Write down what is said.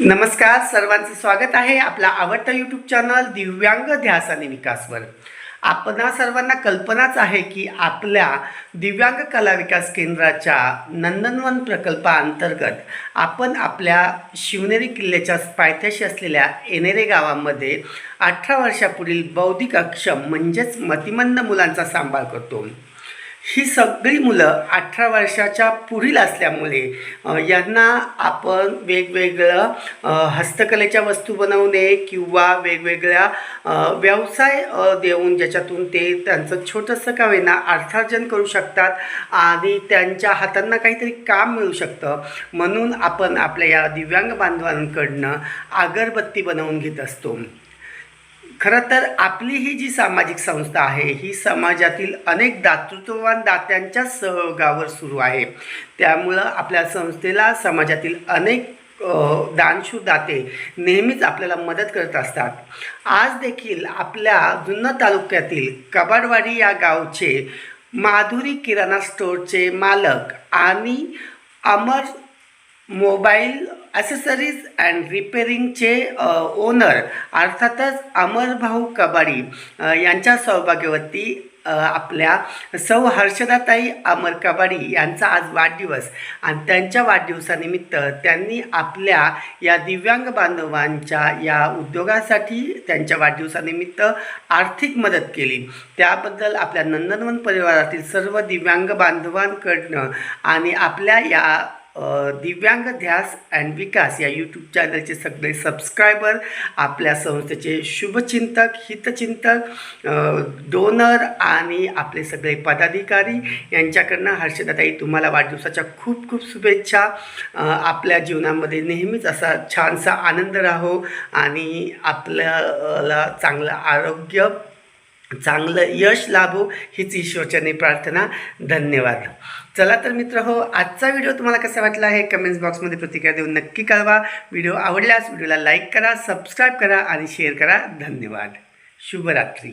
नमस्कार सर्वांचं स्वागत आहे आपला आवडता यूट्यूब चॅनल दिव्यांग ध्यास आणि विकासवर. आपणा सर्वांना कल्पनाच आहे की आपल्या दिव्यांग कला विकास केंद्राच्या नंदनवन प्रकल्पाअंतर्गत आपण आपल्या शिवनेरी किल्ल्याच्या पायथ्याशी असलेल्या एनेरे गावामध्ये अठरा वर्षापुढील बौद्धिक अक्षम म्हणजेच मतिमंद मुलांचा सांभाळ करतो. ही सगळी मुलं अठरा वर्षाच्या पुढील असल्यामुळे यांना आपण वेगवेगळं हस्तकलेच्या वस्तू बनवणे किंवा वेगवेगळ्या व्यवसाय देऊन ज्याच्यातून ते त्यांचं छोटंसं का होईना अर्थार्जन करू शकतात आणि त्यांच्या हातांना काहीतरी काम मिळू शकतं. म्हणून आपण आपल्या या दिव्यांग बांधवांकडनं अगरबत्ती बनवून घेत असतो. खरं तर आपली ही जी सामाजिक संस्था आहे ही समाजातील अनेक दातृत्ववान दात्यांच्या सहयोगावर सुरू आहे. त्यामुळं आपल्या संस्थेला समाजातील अनेक दानशूर दाते नेहमीच आपल्याला मदत करत असतात. आज देखील आपल्या जुन्नर तालुक्यातील कबाडवाडी या गावचे माधुरी किराणा स्टोअरचे मालक आणि अमर मोबाईल ॲसेसरीज अँड रिपेरिंगचे ओनर अर्थातच अमरभाऊ कबाडी यांच्या सौभाग्यवती आपल्या सौ हर्षदाताई अमर कबाडी यांचा आज वाढदिवस. आणि त्यांच्या वाढदिवसानिमित्त त्यांनी आपल्या या दिव्यांग बांधवांच्या या उद्योगासाठी त्यांच्या वाढदिवसानिमित्त आर्थिक मदत केली. त्याबद्दल आपल्या नंदनवन परिवारातील सर्व दिव्यांग बांधवांकडनं आणि आपल्या या दिव्यांग ध्यास अँड विकास या यूट्यूब चॅनलचे सगळे सबस्क्रायबर आपल्या संस्थेचे शुभचिंतक हितचिंतक डोनर आणि आपले सगळे पदाधिकारी यांच्याकडनं हर्षदाताई तुम्हाला वाढदिवसाच्या खूप खूप शुभेच्छा. आपल्या जीवनामध्ये नेहमीच असा छानसा आनंद राहो आणि आपल्याला चांगलं आरोग्य चांगलं यश लाभो हीच ईश्वरचरणी प्रार्थना. धन्यवाद. चला तर मित्र हो आजचा व्हिडिओ तुम्हाला कसा वाटला आहे कमेंट्स बॉक्समध्ये प्रतिक्रिया देऊन नक्की कळवा. व्हिडिओ आवडल्यास व्हिडिओला लाईक करा सबस्क्राईब करा आणि शेअर करा. धन्यवाद. शुभरात्री.